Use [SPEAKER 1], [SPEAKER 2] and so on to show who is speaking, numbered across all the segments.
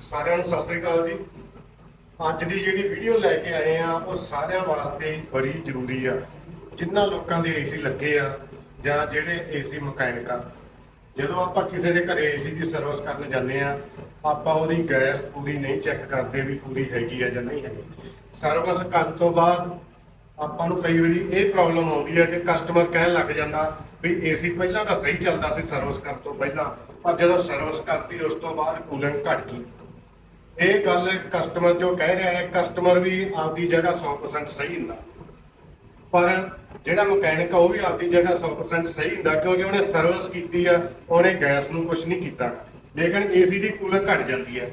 [SPEAKER 1] ਸਾਰਿਆਂ ਨੂੰ ਸਤਿ ਸ੍ਰੀ ਅਕਾਲ ਜੀ। ਅੱਜ ਦੀ ਜਿਹੜੀ ਵੀਡੀਓ ਲੈ ਕੇ ਆਏ ਆ ਉਹ ਸਾਰਿਆਂ ਵਾਸਤੇ ਬੜੀ ਜ਼ਰੂਰੀ ਆ। ਜਿਨ੍ਹਾਂ ਲੋਕਾਂ ਦੇ ਏਸੀ ਲੱਗੇ ਆ ਜਾਂ ਜਿਹੜੇ ਏਸੀ ਮਕੈਨਿਕ ਆ। ਜਦੋਂ ਆਪਾਂ ਕਿਸੇ ਦੇ ਘਰੇ ਏਸੀ ਦੀ ਸਰਵਿਸ ਕਰਨ ਜਾਂਦੇ ਆ ਆਪਾਂ ਉਹਦੀ ਗੈਸ ਪੂਰੀ ਨਹੀਂ ਚੈੱਕ ਕਰਦੇ ਵੀ ਪੂਰੀ ਹੈਗੀ ਆ ਜਾਂ ਨਹੀਂ ਹੈਗੀ। ਸਰਵਿਸ ਕਰਨ ਤੋਂ ਬਾਅਦ ਆਪਾਂ ਨੂੰ ਕਈ ਵਾਰੀ ਇਹ ਪ੍ਰੋਬਲਮ ਆਉਂਦੀ ਹੈ ਕਿ ਕਸਟਮਰ ਕਹਿਣ ਲੱਗ ਜਾਂਦਾ ਵੀ ਏਸੀ ਪਹਿਲਾਂ ਤਾਂ ਸਹੀ ਚੱਲਦਾ ਸੀ ਸਰਵਿਸ ਕਰਨ ਤੋਂ ਪਹਿਲਾਂ, ਪਰ ਜਦੋਂ ਸਰਵਿਸ ਕਰਤੀ, ਉਸ ਤੋਂ ਬਾਅਦ ਕੂਲਿੰਗ ਘਟ ਗਈ। ਇਹ ਗੱਲ ਕਸਟਮਰ ਜੋ ਕਹਿ ਰਿਹਾ ਹੈ ਕਸਟਮਰ ਵੀ ਆਪਦੀ ਜਗ੍ਹਾ 100% ਸਹੀ ਹੁੰਦਾ। ਪਰ ਜਿਹੜਾ ਮਕੈਨਿਕ ਆ, ਉਹ ਵੀ ਆਪਦੀ ਜਗ੍ਹਾ 100% ਸਹੀ ਹੁੰਦਾ, ਕਿਉਂਕਿ ਉਹਨੇ ਸਰਵਿਸ ਕੀਤੀ ਆ, ਉਹਨੇ ਗੈਸ ਨੂੰ ਕੁਝ ਨਹੀਂ ਕੀਤਾ। ਲੇਕਿਨ ਏਸੀ ਦੀ ਕੂਲਿੰਗ ਘਟ ਜਾਂਦੀ ਹੈ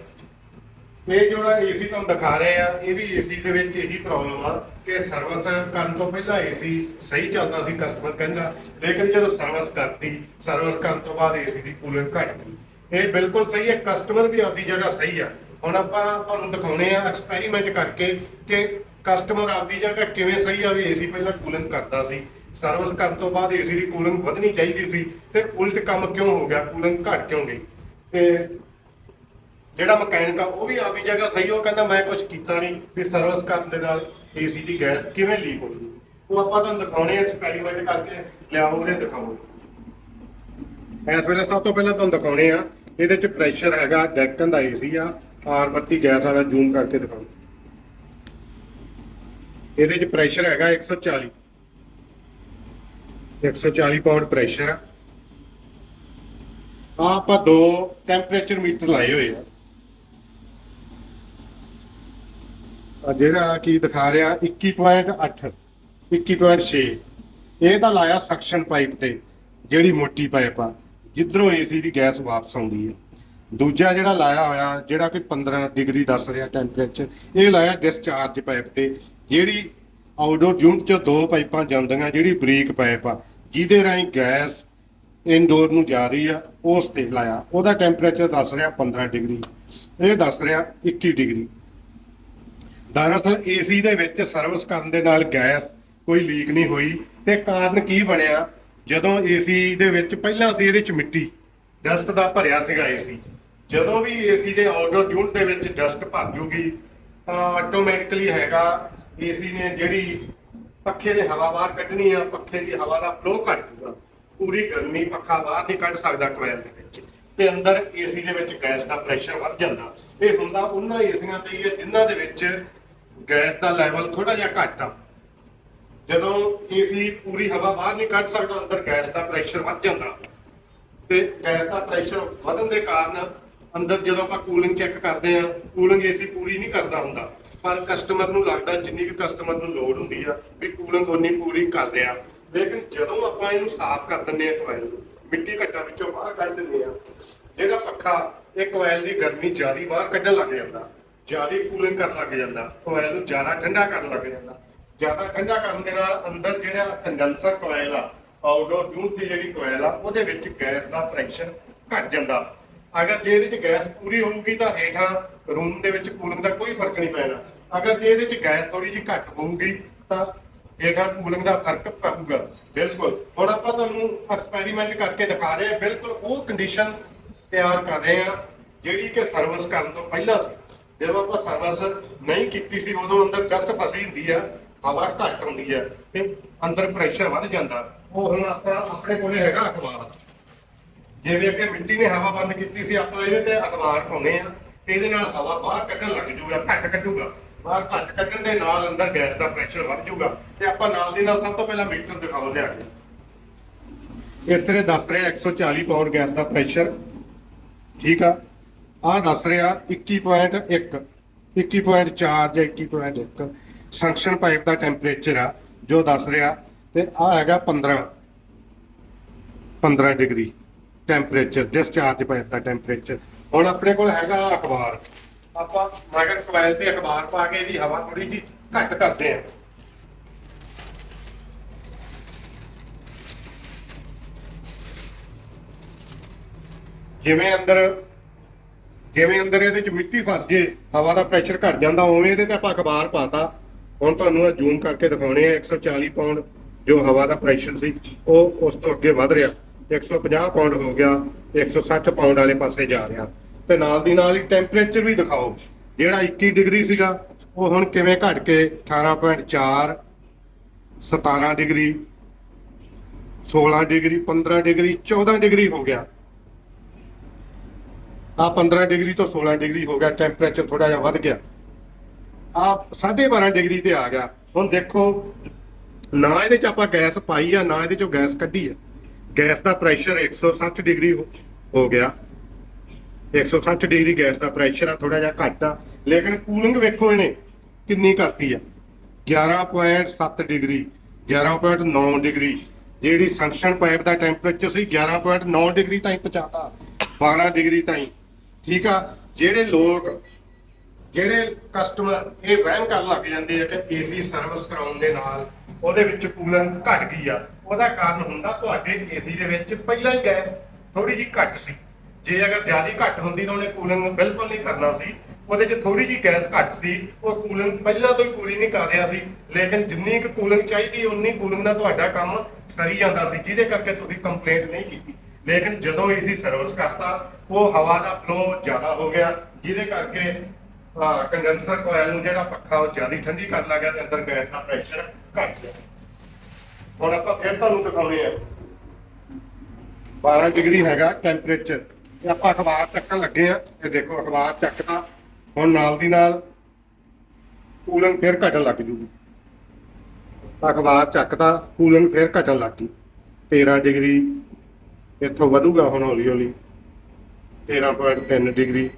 [SPEAKER 1] ਇਹ ਜਿਹੜਾ ਏਸੀ ਤੁਹਾਨੂੰ ਦਿਖਾ ਰਹੇ ਆ, ਇਹ ਵੀ ਏਸੀ ਦੇ ਵਿੱਚ ਇਹੀ ਪ੍ਰੋਬਲਮ ਆ ਕਿ ਸਰਵਿਸ ਕਰਨ ਤੋਂ ਪਹਿਲਾਂ ਏਸੀ ਸਹੀ ਚੱਲਦਾ ਸੀ ਕਸਟਮਰ ਕਹਿੰਦਾ। ਲੇਕਿਨ ਜਦੋਂ ਸਰਵਿਸ ਕਰਤੀ ਸਰਵਿਸ ਕਰਨ ਤੋਂ ਬਾਅਦ ਏਸੀ ਦੀ ਕੂਲਰ ਘਟ ਗਈ। ਇਹ ਬਿਲਕੁਲ ਸਹੀ ਹੈ ਕਸਟਮਰ ਵੀ ਆਪਦੀ ਜਗ੍ਹਾ ਸਹੀ ਆ। ਹੁਣ ਆਪਾਂ ਤੁਹਾਨੂੰ ਦਿਖਾਉਣੇ ਆ ਐਕਸਪੈਰੀਮੈਂਟ ਕਰਕੇ ਕਿ ਕਸਟਮਰ ਆਪਦੀ ਜਗ੍ਹਾ ਕਿਵੇਂ ਸਹੀ ਆ, ਵੀ ਏਸੀ ਪਹਿਲਾਂ ਕੂਲਿੰਗ ਕਰਦਾ ਸੀ। ਸਰਵਿਸ ਕਰਨ ਤੋਂ ਬਾਅਦ ਏਸੀ ਦੀ ਕੂਲਿੰਗ ਵਧਣੀ ਚਾਹੀਦੀ ਸੀ ਤੇ ਉਲਟ ਕੰਮ ਕਿਉਂ ਹੋ ਗਿਆ? ਕੂਲਿੰਗ ਘਟ ਕਿਉਂ ਗਈ? ਤੇ ਜਿਹੜਾ ਮਕੈਨਿਕ ਆ, ਉਹ ਵੀ ਆਪਦੀ ਜਗ੍ਹਾ ਸਹੀ ਉਹ ਕਹਿੰਦਾ ਮੈਂ ਕੁਝ ਕੀਤਾ ਨਹੀਂ ਵੀ ਸਰਵਿਸ ਕਰਨ ਦੇ ਨਾਲ ਏਸੀ ਦੀ ਗੈਸ ਕਿਵੇਂ ਲੀਕ ਹੋ ਗਈ ਉਹ ਆਪਾਂ ਤੁਹਾਨੂੰ ਦਿਖਾਉਣੇ ਐਕਸਪੈਰੀਮੈਂਟ ਕਰਕੇ। ਲਿਆਓ ਉਹਨੇ ਦਿਖਾਓ। ਇਸ ਵੇਲੇ ਸਭ ਤੋਂ ਪਹਿਲਾਂ ਤੁਹਾਨੂੰ ਦਿਖਾਉਣੇ ਆ, ਇਹਦੇ ਚ ਪ੍ਰੈਸ਼ਰ ਹੈਗਾ ਡੈਕਨ ਦਾ ਏਸੀ ਆ। ਆਰ32 ਗੈਸ ਵਾਲਾ ਜ਼ੂਮ ਕਰਕੇ ਦਿਖਾਓ। ਇਹਦੇ ਚ ਪ੍ਰੈਸ਼ਰ ਹੈਗਾ 140 140 ਪਾਉਂਡ ਪ੍ਰੈਸ਼ਰ ਆ। ਆਪਾਂ ਦੋ ਟੈਂਪਰੇਚਰ ਮੀਟਰ ਲਾਏ ਹੋਏ ਆ। ਆ ਜਿਹੜਾ ਕੀ ਦਿਖਾ ਰਿਹਾ 21.8 21.6 ਇਹ ਤਾਂ ਲਾਇਆ ਸਕਸ਼ਨ ਪਾਈਪ ਤੇ, ਜਿਹੜੀ ਮੋਟੀ ਪਾਈਪ ਆ। ਜਿੱਧਰੋਂ ਏਸੀ ਦੀ ਗੈਸ ਵਾਪਸ ਆਉਂਦੀ ਹੈ ਦੂਜਾ ਜਿਹੜਾ ਲਾਇਆ ਹੋਇਆ, ਜਿਹੜਾ ਕਿ 15 ਡਿਗਰੀ ਦੱਸ ਰਿਹਾ ਟੈਂਪਰੇਚਰ ਇਹ ਲਾਇਆ ਡਿਸਚਾਰਜ ਪਾਈਪ ਤੇ, ਜਿਹੜੀ ਆਊਟਡੋਰ ਯੂਨਿਟ ਚੋਂ ਦੋ ਪਾਈਪਾਂ ਜਾਂਦੀਆਂ, ਜਿਹੜੀ ਬਰੀਕ ਪਾਈਪ ਆ, ਜਿਹਦੇ ਰਾਹੀਂ ਗੈਸ ਇਨਡੋਰ ਨੂੰ ਜਾ ਰਹੀ ਆ, ਉਸ ਤੇ ਲਾਇਆ। ਉਹਦਾ ਟੈਂਪਰੇਚਰ ਦੱਸ ਰਿਹਾ 15 ਡਿਗਰੀ, ਇਹ ਦੱਸ ਰਿਹਾ 21 ਡਿਗਰੀ। ਦਰਅਸਲ ਏਸੀ ਦੇ ਵਿੱਚ ਸਰਵਿਸ ਕਰਨ ਦੇ ਨਾਲ ਗੈਸ ਕੋਈ ਲੀਕ ਨਹੀਂ ਹੋਈ, ਤੇ ਕਾਰਨ ਕੀ ਬਣਿਆ? ਜਦੋਂ ਏਸੀ ਦੇ ਵਿੱਚ, ਪਹਿਲਾਂ ਸੀ ਇਹਦੇ ਚ ਮਿੱਟੀ ਡਸਟ ਦਾ ਭਰਿਆ ਸੀਗਾ ਏਸੀ ਜਦੋਂ ਵੀ ਏਸੀ ਦੇ ਆਊਟਡੋਰ ਯੂਨਿਟ ਦੇ ਵਿੱਚ ਡਸਟ ਭਰ ਜੂਗੀ, ਤਾਂ ਆਟੋਮੈਟਿਕਲੀ ਹੈਗਾ ਏਸੀ ਨੇ ਜਿਹੜੀ ਪੱਖੇ ਦੇ ਹਵਾ ਬਾਹਰ ਕੱਢਣੀ ਆ, ਪੱਖੇ ਦੀ ਹਵਾ ਦਾ ਫਲੋ ਘਟ ਜੂਗਾ। ਪੂਰੀ ਗਰਮੀ ਪੱਖਾ ਬਾਹਰ ਨਹੀਂ ਕੱਢ ਸਕਦਾ ਕੋਇਲ ਦੇ ਵਿੱਚ। ਤੇ ਅੰਦਰ ਏਸੀ ਦੇ ਵਿੱਚ ਗੈਸ ਦਾ ਪ੍ਰੈਸ਼ਰ ਵੱਧ ਜਾਂਦਾ। ਇਹ ਹੁੰਦਾ ਉਹਨਾਂ ਏਸੀਆਂ ਤੇ ਹੀ ਹੈ ਜਿਨ੍ਹਾਂ ਦੇ ਵਿੱਚ ਗੈਸ ਦਾ ਲੈਵਲ ਥੋੜਾ ਜਿਹਾ ਘੱਟ ਆ। ਜਦੋਂ ਏਸੀ ਪੂਰੀ ਹਵਾ ਬਾਹਰ ਨਹੀਂ ਕੱਢ ਸਕਦਾ, ਅੰਦਰ ਗੈਸ ਦਾ ਪ੍ਰੈਸ਼ਰ ਵੱਧ ਜਾਂਦਾ। ਤੇ ਗੈਸ ਦਾ ਪ੍ਰੈਸ਼ਰ ਵਧਣ ਦੇ ਕਾਰਨ ਅੰਦਰ ਜਦੋਂ ਆਪਾਂ ਕੂਲਿੰਗ ਚੈੱਕ ਕਰਦੇ ਆ ਕੂਲਿੰਗ ਏਸੀ ਪੂਰੀ ਨਹੀਂ ਕਰਦਾ ਹੁੰਦਾ, ਪਰ ਕਸਟਮਰ ਨੂੰ ਲੱਗਦਾ ਜਿੰਨੀ ਵੀ ਕਸਟਮਰ ਨੂੰ ਲੋਡ ਹੁੰਦੀ ਆ ਵੀ ਕੂਲਿੰਗ ਉਨੀ ਪੂਰੀ ਕਰ ਰਿਹਾ। ਲੇਕਿਨ ਜਦੋਂ ਆਪਾਂ ਇਹਨੂੰ ਸਾਫ਼ ਕਰ ਦਿੰਦੇ ਆ ਕੋਇਲ ਨੂੰ, ਮਿੱਟੀ ਘੱਟਾ ਵਿੱਚੋਂ ਬਾਹਰ ਕੱਢ ਦਿੰਦੇ ਆ ਜਿਹੜਾ ਪੱਖਾ, ਇਹ ਕੋਇਲ ਦੀ ਗਰਮੀ ਜ਼ਿਆਦਾ ਬਾਹਰ ਕੱਢਣ ਲੱਗ ਜਾਂਦਾ, ਜ਼ਿਆਦਾ ਕੂਲਿੰਗ ਕਰਨ ਲੱਗ ਜਾਂਦਾ ਕੋਇਲ ਨੂੰ ਜ਼ਿਆਦਾ ਠੰਡਾ ਕਰਨ ਲੱਗ ਜਾਂਦਾ। ਜ਼ਿਆਦਾ ਠੰਡਾ ਕਰਨ ਦੇ ਨਾਲ ਅੰਦਰ ਜਿਹੜਾ ਕੰਡੈਂਸਰ ਕੋਇਲ ਆ ਆਊਟਡੋਰ ਯੂਨਿਟ ਦੀ ਜਿਹੜੀ ਕੋਇਲ ਆ, ਉਹਦੇ ਵਿੱਚ ਗੈਸ ਦਾ ਪ੍ਰੈਸ਼ਰ ਘਟ ਜਾਂਦਾ। ਅਗਰ ਜੇ ਇਹਦੇ ਚ ਗੈਸ ਪੂਰੀ ਹੋਊਗੀ ਤਾਂ ਹੇਠਾਂ ਰੂਮ ਦੇ ਵਿੱਚ ਕੂਲਿੰਗ ਦਾ ਕੋਈ ਫ਼ਰਕ ਨਹੀਂ ਪੈਣਾ। ਅਗਰ ਜੇ ਇਹਦੇ ਚ ਗੈਸ ਥੋੜੀ ਜਿਹੀ ਘੱਟ ਹੋਊਗੀ ਤਾਂ ਹੇਠਾਂ ਕੂਲਿੰਗ ਦਾ ਫ਼ਰਕ ਪਊਗਾ। ਬਿਲਕੁਲ। ਹੁਣ ਆਪਾਂ ਤੁਹਾਨੂੰ ਐਕਸਪੈਰੀਮੈਂਟ ਕਰਕੇ ਦਿਖਾ ਰਹੇ ਹਾਂ। ਬਿਲਕੁਲ ਉਹ ਕੰਡੀਸ਼ਨ ਤਿਆਰ ਕਰ ਰਹੇ ਹਾਂ, ਜਿਹੜੀ ਕਿ ਸਰਵਿਸ ਕਰਨ ਤੋਂ ਪਹਿਲਾਂ ਸੀ। ਜਦੋਂ ਆਪਾਂ ਸਰਵਿਸ ਨਹੀਂ ਕੀਤੀ ਸੀ, ਉਦੋਂ ਅੰਦਰ ਜਸਟ ਫਸੀ ਹੁੰਦੀ ਆ, ਹਵਾ ਘੱਟ ਹੁੰਦੀ ਆ ਤੇ ਅੰਦਰ ਪ੍ਰੈਸ਼ਰ ਵੱਧ ਜਾਂਦਾ। ਉਹ ਹੁਣ ਆਪਾਂ ਆਪਣੇ ਕੋਲੇ ਹੈਗਾ ਅਖਬਾਰ। ਜਿਵੇਂ ਅੱਗੇ ਮਿੱਟੀ ਨੇ ਹਵਾ ਬੰਦ ਕੀਤੀ ਸੀ, ਆਪਾਂ ਇਹਦੇ ਤੇ ਅਖਬਾਰ ਪਾਉਨੇ ਆ ਤੇ ਇਹਦੇ ਨਾਲ ਹਵਾ ਬਾਹਰ ਕੱਢਣ ਲੱਗ ਜੂਗਾ, ਘੱਟ ਕੱਢੂਗਾ। ਬਾਹਰ ਘੱਟ ਕੱਢਣ ਦੇ ਨਾਲ ਅੰਦਰ ਗੈਸ ਦਾ ਪ੍ਰੈਸ਼ਰ ਵੱਧ ਜੂਗਾ, ਤੇ ਆਪਾਂ ਨਾਲ ਦੀ ਨਾਲ ਸਭ ਤੋਂ ਪਹਿਲਾਂ ਮੀਟਰ ਦਿਖਾਓ ਲਿਆ ਕੇ। ਇੱਥੇ ਦੇ ਦੱਸ ਰਿਹਾ 140 ਪਾਉਂਡ ਗੈਸ ਦਾ ਪ੍ਰੈਸ਼ਰ ਠੀਕ ਆ? ਆਹ ਦੱਸ ਰਿਹਾ 21.1 21.4 ਜਾਂ 21.1 ਸੰਕਸ਼ਨ ਪਾਈਪ ਦਾ ਟੈਂਪਰੇਚਰ ਆ, ਜੋ ਦੱਸ ਰਿਹਾ, ਤੇ ਆ ਹੈਗਾ 15 15 ਡਿਗਰੀ। ਟੈਂਪਰੇਚਰ ਡਿਸਚਾਰਜ ਪਾਈਪ ਦਾ ਟੈਂਪਰੇਚਰ ਹੁਣ ਆਪਣੇ ਕੋਲ ਹੈਗਾ ਅਖਬਾਰ। ਆਪਾਂ ਮਗਰ ਕੋਇਲ ਤੇ ਅਖਬਾਰ ਪਾ ਕੇ ਇਹਦੀ ਹਵਾ ਥੋੜੀ ਜੀ ਘੱਟ ਕਰਦੇ ਆ ਜਿਵੇਂ ਅੰਦਰ ਜਿਵੇਂ ਅੰਦਰ ਇਹਦੇ ਚ ਮਿੱਟੀ ਫਸ ਜੇ, ਹਵਾ ਦਾ ਪ੍ਰੈਸ਼ਰ ਘਟ ਜਾਂਦਾ, ਉਵੇਂ ਇਹਦੇ ਤੇ ਆਪਾਂ ਅਖਬਾਰ ਪਾਤਾ। ਹੁਣ ਤੁਹਾਨੂੰ ਇਹ ਜ਼ੂਮ ਕਰਕੇ ਦਿਖਾਉਣੇ ਆ 140 ਪਾਉਂਡ ਜੋ ਹਵਾ ਦਾ ਪ੍ਰੈਸ਼ਰ ਸੀ, ਉਹ ਉਸ ਤੋਂ ਅੱਗੇ ਵਧ ਰਿਹਾ। 150 ਪਾਉਂਡ ਹੋ ਗਿਆ 160 ਪਾਉਂਡ ਵਾਲੇ ਪਾਸੇ ਜਾ ਰਿਹਾ। ਤੇ ਨਾਲ ਦੀ ਨਾਲ ਹੀ ਟੈਂਪਰੇਚਰ ਵੀ ਦਿਖਾਓ। ਜਿਹੜਾ 21 ਡਿਗਰੀ ਸੀਗਾ, ਉਹ ਹੁਣ ਕਿਵੇਂ ਘਟ ਕੇ 18.4 17 ਡਿਗਰੀ 16 ਡਿਗਰੀ 15 ਡਿਗਰੀ 14 ਡਿਗਰੀ ਹੋ ਗਿਆ। ਆ 15 ਡਿਗਰੀ ਤੋਂ 16 ਡਿਗਰੀ ਹੋ ਗਿਆ ਟੈਂਪਰੇਚਰ ਥੋੜਾ ਜਿਹਾ ਵੱਧ ਗਿਆ। ਆ 12.5 ਡਿਗਰੀ ਤੇ ਆ ਗਿਆ। ਹੁਣ ਦੇਖੋ, ਨਾ ਇਹਦੇ ਚ ਆਪਾਂ ਗੈਸ ਪਾਈ ਆ, ਨਾ ਇਹਦੇ ਚੋਂ ਗੈਸ ਕੱਢੀ ਆ। ਗੈਸ ਦਾ ਪ੍ਰੈਸ਼ਰ 160 ਡਿਗਰੀ ਹੋ- ਹੋ ਗਿਆ। 160 ਡਿਗਰੀ ਗੈਸ ਦਾ ਪ੍ਰੈਸ਼ਰ ਆ ਥੋੜਾ ਜਿਹਾ ਘੱਟ ਆ। ਲੇਕਿਨ ਕੂਲਿੰਗ ਵੇਖੋ ਇਹਨੇ ਕਿੰਨੀ ਕਰਤੀ ਆ। 11.7 ਡਿਗਰੀ 11.9 ਡਿਗਰੀ। ਜਿਹੜੀ ਸੰਕਸ਼ਨ ਪਾਈਪ ਦਾ ਟੈਂਪਰੇਚਰ ਸੀ 11.9 ਡਿਗਰੀ ਤਾਈਂ ਪਹੁੰਚਾਤਾ। 12 ਡਿਗਰੀ ਤਾਈਂ। ਠੀਕ ਆ? ਜਿਹੜੇ ਲੋਕ, ਜਿਹੜੇ ਕਸਟਮਰ ਇਹ ਵਹਿਮ ਕਰਨ ਲੱਗ ਜਾਂਦੇ ਆ ਕਿ ਏਸੀ ਸਰਵਿਸ ਕਰਾਉਣ ਦੇ ਨਾਲ ਉਹਦੇ ਵਿੱਚ ਕੂਲਿੰਗ ਘਟ ਗਈ ਆ। ਉਹਦਾ ਕਾਰਨ ਹੁੰਦਾ ਤੁਹਾਡੇ ਏਸੀ ਦੇ ਵਿੱਚ ਪਹਿਲਾਂ ਹੀ ਗੈਸ ਥੋੜੀ ਜਿਹੀ ਘੱਟ ਸੀ। ਜੇ ਅਗਰ ਜ਼ਿਆਦਾ ਘੱਟ ਹੁੰਦੀ ਤਾਂ ਉਹਨੇ ਕੂਲਿੰਗ ਬਿਲਕੁਲ ਨਹੀਂ ਕਰਨਾ ਸੀ। ਉਹਦੇ 'ਚ ਥੋੜੀ ਜਿਹੀ ਗੈਸ ਘੱਟ ਸੀ। ਉਹ ਕੂਲਿੰਗ ਪਹਿਲਾਂ ਤੋਂ ਹੀ ਪੂਰੀ ਨਹੀਂ ਕਰ ਰਿਹਾ ਸੀ। ਲੇਕਿਨ ਜਿੰਨੀ ਕੁ ਕੂਲਿੰਗ ਚਾਹੀਦੀ ਉਨੀ ਕੂਲਿੰਗ ਨਾਲ ਤੁਹਾਡਾ ਕੰਮ ਸਰੀ ਜਾਂਦਾ ਸੀ, ਜਿਹਦੇ ਕਰਕੇ ਤੁਸੀਂ ਕੰਪਲੇਂਟ ਨਹੀਂ ਕੀਤੀ। ਲੇਕਿਨ ਜਦੋਂ ਏਸੀ ਸਰਵਿਸ ਕਰਤਾ, ਉਹ ਹਵਾ ਦਾ ਫਲੋ ਜ਼ਿਆਦਾ ਹੋ ਗਿਆ, ਜਿਹਦੇ ਕਰਕੇ ਹਾਂ ਕੰਡੈਂਸਰ ਕੋਇਲ ਨੂੰ ਜਿਹੜਾ ਪੱਖਾ ਉਹ ਜ਼ਿਆਦਾ ਠੰਡੀ ਕਰਨ ਲੱਗਾ ਤੇ ਅੰਦਰ ਗੈਸ ਦਾ ਪ੍ਰੈਸ਼ਰ ਘਟ ਗਿਆ। ਹੁਣ ਆਪਾਂ ਫਿਰ ਤੁਹਾਨੂੰ ਦਿਖਾਉਂਦੇ ਆ 12 ਡਿਗਰੀ ਹੈਗਾ ਟੈਂਪਰੇਚਰ ਤੇ ਆਪਾਂ ਅਖਬਾਰ ਚੱਕਣ ਲੱਗੇ ਆ ਇਹ ਦੇਖੋ, ਅਖਬਾਰ ਚੱਕਦਾ। ਹੁਣ ਨਾਲ ਦੀ ਨਾਲ ਕੂਲਿੰਗ ਫਿਰ ਘਟਣ ਲੱਗ ਜੂਗੀ। ਅਖਬਾਰ ਚੱਕਦਾ ਕੂਲਿੰਗ ਫਿਰ ਘਟਣ ਲੱਗ ਗਈ। 13 ਡਿਗਰੀ ਇੱਥੋਂ ਵਧੂਗਾ ਹੁਣ ਹੌਲੀ ਹੌਲੀ 13.3 ਡਿਗਰੀ।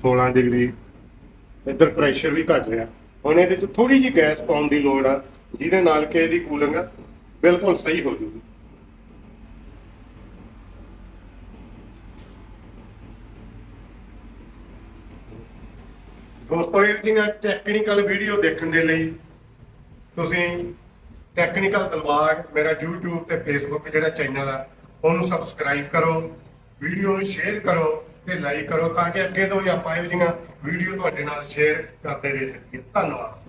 [SPEAKER 1] ਸੋਲਾਂ ਡਿਗਰੀ। ਇੱਧਰ ਪ੍ਰੈਸ਼ਰ ਵੀ ਘਟ ਰਿਹਾ। ਹੁਣ ਇਹਦੇ ਚ ਥੋੜੀ ਜਿਹੀ ਗੈਸ ਪਾਉਣ ਦੀ ਲੋੜ ਆ, ਜਿਹਦੇ ਨਾਲ ਕਿ ਇਹਦੀ ਕੂਲਿੰਗ ਬਿਲਕੁਲ ਸਹੀ ਹੋ ਜੂਗੀ। ਦੋਸਤੋ, ਇਹ ਜਿਹੜੀਆਂ ਟੈਕਨੀਕਲ ਵੀਡੀਓ ਦੇਖਣ ਦੇ ਲਈ ਤੁਸੀਂ ਟੈਕਨੀਕਲ ਦਿਲਬਾਗ ਮੇਰਾ YouTube ਤੇ Facebook ਜਿਹੜਾ ਚੈਨਲ ਆ, ਉਹਨੂੰ ਸਬਸਕ੍ਰਾਈਬ ਕਰੋ ਵੀਡੀਓ ਨੂੰ ਸ਼ੇਅਰ ਕਰੋ ਤੇ ਲਾਈਕ ਕਰੋ ਤਾਂ ਕਿ ਅੱਗੇ ਤੋਂ ਵੀ ਆਪਾਂ ਇਹੋ ਜਿਹੀਆਂ ਵੀਡੀਓ ਤੁਹਾਡੇ ਨਾਲ ਸ਼ੇਅਰ ਕਰਦੇ ਰਹਿ ਸਕੀਏ। ਧੰਨਵਾਦ।